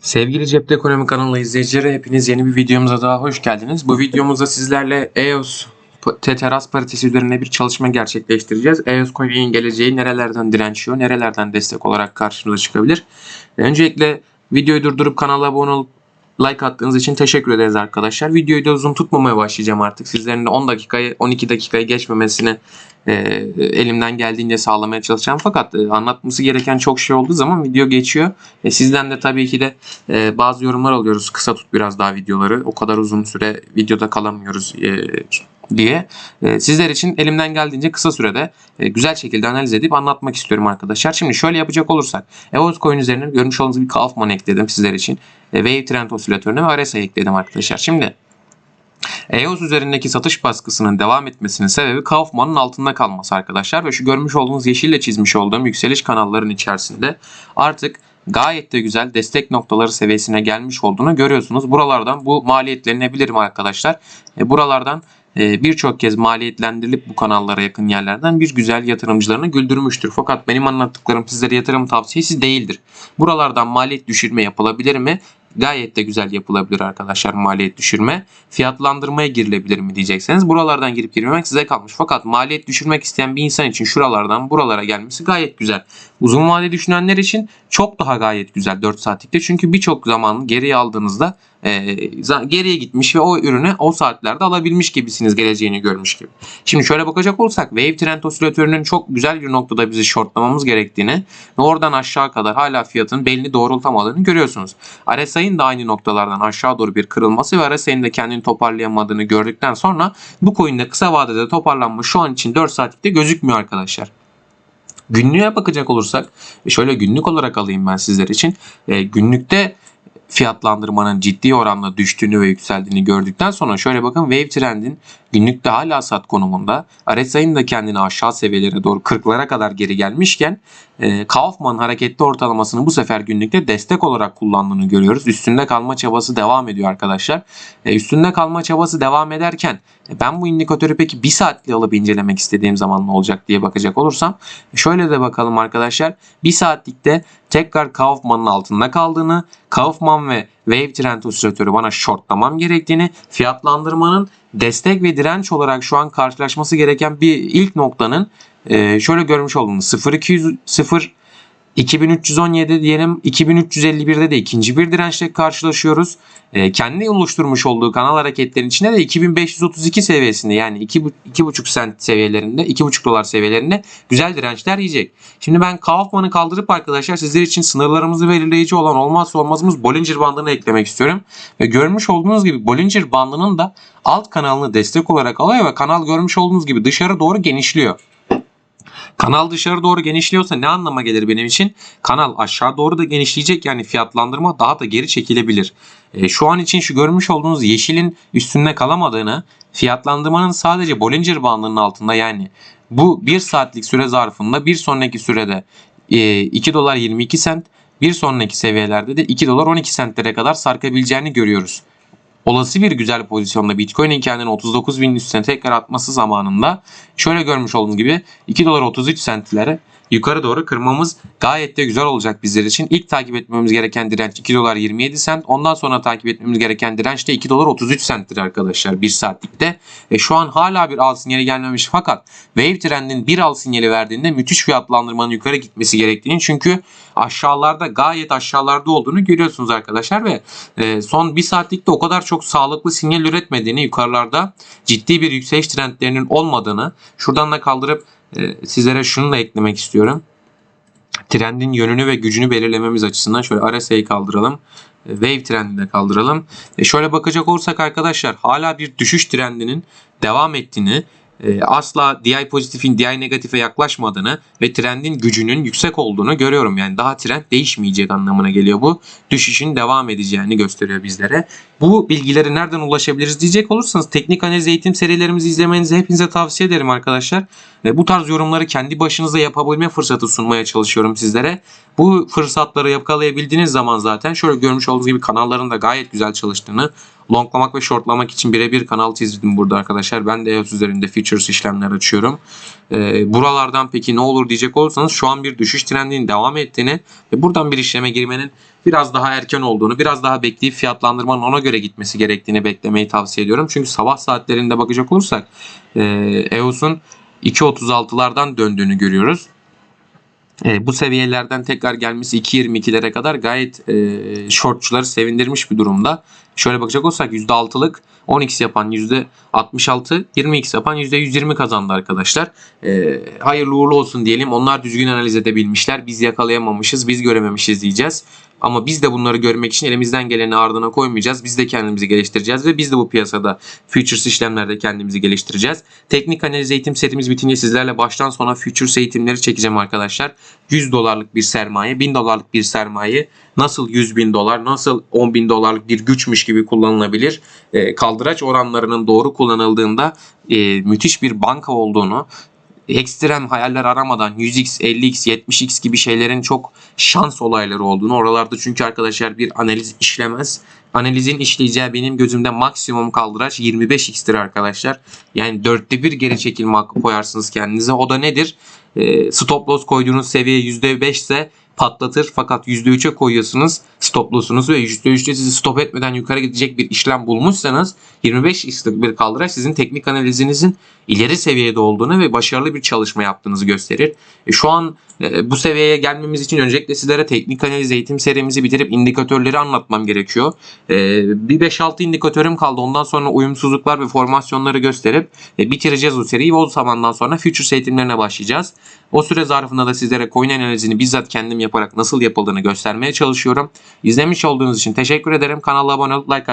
Sevgili Cepte Ekonomi kanalı izleyicileri hepiniz yeni bir videomuza daha hoş geldiniz. Bu videomuzda sizlerle EOS p- teras paritesi üzerine bir çalışma gerçekleştireceğiz. EOS coin'in geleceği nerelerden dirençiyor, nerelerden destek olarak karşımıza çıkabilir. Öncelikle videoyu durdurup kanala abone olup like attığınız için teşekkür ederiz arkadaşlar. Videoyu da uzun tutmamaya başlayacağım artık. Sizlerin de 10 dakikayı 12 dakikayı geçmemesini e, elimden geldiğince sağlamaya çalışacağım. Fakat e, anlatması gereken çok şey olduğu zaman video geçiyor. E, sizden de tabii ki de e, bazı yorumlar alıyoruz. Kısa tut biraz daha videoları. O kadar uzun süre videoda kalamıyoruz e, diye. E, sizler için elimden geldiğince kısa sürede e, güzel şekilde analiz edip anlatmak istiyorum arkadaşlar. Şimdi şöyle yapacak olursak EOS Coin üzerine görmüş olduğunuz bir Kaufman ekledim sizler için. E, Wave Trend Osilatörüne ve RSI ekledim arkadaşlar. Şimdi EOS üzerindeki satış baskısının devam etmesinin sebebi Kaufman'ın altında kalması arkadaşlar ve şu görmüş olduğunuz yeşille çizmiş olduğum yükseliş kanalların içerisinde artık gayet de güzel destek noktaları seviyesine gelmiş olduğunu görüyorsunuz. Buralardan bu maliyetlenebilir mi arkadaşlar? E, buralardan e, birçok kez maliyetlendirilip bu kanallara yakın yerlerden bir güzel yatırımcılarını güldürmüştür. Fakat benim anlattıklarım sizlere yatırım tavsiyesi değildir. Buralardan maliyet düşürme yapılabilir mi? Gayet de güzel yapılabilir arkadaşlar maliyet düşürme. Fiyatlandırmaya girilebilir mi diyecekseniz buralardan girip girmemek size kalmış. Fakat maliyet düşürmek isteyen bir insan için şuralardan buralara gelmesi gayet güzel. Uzun vade düşünenler için çok daha gayet güzel 4 saatlikte. Çünkü birçok zamanı geriye aldığınızda e, geriye gitmiş ve o ürünü o saatlerde alabilmiş gibisiniz geleceğini görmüş gibi. Şimdi şöyle bakacak olursak Wave Trend Osilatörü'nün çok güzel bir noktada bizi shortlamamız gerektiğini ve oradan aşağı kadar hala fiyatın belini doğrultamadığını görüyorsunuz. RSI'nin de aynı noktalardan aşağı doğru bir kırılması ve RSI'nin de kendini toparlayamadığını gördükten sonra bu coin'de kısa vadede toparlanma şu an için 4 saatlikte gözükmüyor arkadaşlar. Günlüğe bakacak olursak şöyle günlük olarak alayım ben sizler için. E, günlükte fiyatlandırmanın ciddi oranla düştüğünü ve yükseldiğini gördükten sonra şöyle bakın Wave Trend'in günlükte hala sat konumunda. RSI'nin de kendini aşağı seviyelere doğru 40'lara kadar geri gelmişken e, Kaufman hareketli ortalamasını bu sefer günlükte destek olarak kullandığını görüyoruz. Üstünde kalma çabası devam ediyor arkadaşlar. E, üstünde kalma çabası devam ederken e, ben bu indikatörü peki bir saatli alıp incelemek istediğim zaman ne olacak diye bakacak olursam şöyle de bakalım arkadaşlar. Bir saatlikte tekrar Kaufman'ın altında kaldığını, Kaufman ve Wave Trend Osilatörü bana shortlamam gerektiğini, fiyatlandırmanın destek ve direnç olarak şu an karşılaşması gereken bir ilk noktanın e, şöyle görmüş olduğunuz 0200 0 2317 diyelim 2351'de de ikinci bir dirençle karşılaşıyoruz. E, kendi oluşturmuş olduğu kanal hareketlerin içinde de 2532 seviyesinde yani 2,5 sent seviyelerinde 2,5 dolar seviyelerinde güzel dirençler yiyecek. Şimdi ben Kaufman'ı kaldırıp arkadaşlar sizler için sınırlarımızı belirleyici olan olmazsa olmazımız Bollinger bandını eklemek istiyorum. Ve görmüş olduğunuz gibi Bollinger bandının da alt kanalını destek olarak alıyor ve kanal görmüş olduğunuz gibi dışarı doğru genişliyor. Kanal dışarı doğru genişliyorsa ne anlama gelir benim için? Kanal aşağı doğru da genişleyecek yani fiyatlandırma daha da geri çekilebilir. E, şu an için şu görmüş olduğunuz yeşilin üstünde kalamadığını fiyatlandırmanın sadece Bollinger bandının altında yani bu 1 saatlik süre zarfında bir sonraki sürede e, 2 dolar 22 sent bir sonraki seviyelerde de 2 dolar 12 sentlere kadar sarkabileceğini görüyoruz olası bir güzel pozisyonda Bitcoin'in kendini 39 bin üstüne tekrar atması zamanında şöyle görmüş olduğunuz gibi 2 dolar 33 centlere yukarı doğru kırmamız gayet de güzel olacak bizler için. İlk takip etmemiz gereken direnç 2 dolar 27 cent. Ondan sonra takip etmemiz gereken direnç de 2 dolar 33 centtir arkadaşlar 1 saatlikte. E, şu an hala bir al sinyali gelmemiş fakat Wave Trend'in bir al sinyali verdiğinde müthiş fiyatlandırmanın yukarı gitmesi gerektiğini çünkü aşağılarda gayet aşağılarda olduğunu görüyorsunuz arkadaşlar ve e, son 1 saatlikte o kadar çok sağlıklı sinyal üretmediğini yukarılarda ciddi bir yükseliş trendlerinin olmadığını şuradan da kaldırıp sizlere şunu da eklemek istiyorum. Trendin yönünü ve gücünü belirlememiz açısından şöyle RSI'yi kaldıralım. E, Wave trendini de kaldıralım. E şöyle bakacak olursak arkadaşlar hala bir düşüş trendinin devam ettiğini e, asla DI pozitifin DI negatife yaklaşmadığını ve trendin gücünün yüksek olduğunu görüyorum. Yani daha trend değişmeyecek anlamına geliyor bu. Düşüşün devam edeceğini gösteriyor bizlere. Bu bilgileri nereden ulaşabiliriz diyecek olursanız teknik analiz eğitim serilerimizi izlemenizi hepinize tavsiye ederim arkadaşlar. Ve bu tarz yorumları kendi başınıza yapabilme fırsatı sunmaya çalışıyorum sizlere. Bu fırsatları yakalayabildiğiniz zaman zaten şöyle görmüş olduğunuz gibi kanalların da gayet güzel çalıştığını longlamak ve shortlamak için birebir kanal çizdim burada arkadaşlar. Ben de EOS üzerinde futures işlemler açıyorum. Ee, buralardan peki ne olur diyecek olursanız şu an bir düşüş trendinin devam ettiğini ve buradan bir işleme girmenin biraz daha erken olduğunu, biraz daha bekleyip fiyatlandırmanın ona göre gitmesi gerektiğini beklemeyi tavsiye ediyorum. Çünkü sabah saatlerinde bakacak olursak e, EOS'un 2.36'lardan döndüğünü görüyoruz. E, bu seviyelerden tekrar gelmesi 2.22'lere kadar gayet e, shortçuları sevindirmiş bir durumda. Şöyle bakacak olursak %6'lık 10x yapan %66, 20x yapan %120 kazandı arkadaşlar. E, hayırlı uğurlu olsun diyelim. Onlar düzgün analiz edebilmişler. Biz yakalayamamışız, biz görememişiz diyeceğiz. Ama biz de bunları görmek için elimizden geleni ardına koymayacağız. Biz de kendimizi geliştireceğiz ve biz de bu piyasada futures işlemlerde kendimizi geliştireceğiz. Teknik analiz eğitim setimiz bitince sizlerle baştan sona futures eğitimleri çekeceğim arkadaşlar. 100 dolarlık bir sermaye, 1000 dolarlık bir sermaye nasıl 100 bin dolar, nasıl 10 bin dolarlık bir güçmüş gibi kullanılabilir? E, kaldıraç oranlarının doğru kullanıldığında e, müthiş bir banka olduğunu, ekstrem hayaller aramadan 100x, 50x, 70x gibi şeylerin çok şans olayları olduğunu oralarda çünkü arkadaşlar bir analiz işlemez. Analizin işleyeceği benim gözümde maksimum kaldıraç 25x'tir arkadaşlar. Yani dörtte bir geri çekilme hakkı koyarsınız kendinize. O da nedir? E, stop loss koyduğunuz seviye %5 ise patlatır fakat %3'e koyuyorsunuz stop loss'unuzu ve %3'te sizi stop etmeden yukarı gidecek bir işlem bulmuşsanız 25 x'lik bir kaldıraç sizin teknik analizinizin ileri seviyede olduğunu ve başarılı bir çalışma yaptığınızı gösterir. E, şu an e, bu seviyeye gelmemiz için öncelikle sizlere teknik analiz eğitim serimizi bitirip indikatörleri anlatmam gerekiyor. E, bir 5-6 indikatörüm kaldı. Ondan sonra uyumsuzluklar ve formasyonları gösterip e, bitireceğiz o seriyi ve o zamandan sonra futures eğitimlerine başlayacağız. O süre zarfında da sizlere coin analizini bizzat kendim yaparak nasıl yapıldığını göstermeye çalışıyorum. İzlemiş olduğunuz için teşekkür ederim. Kanala abone olup like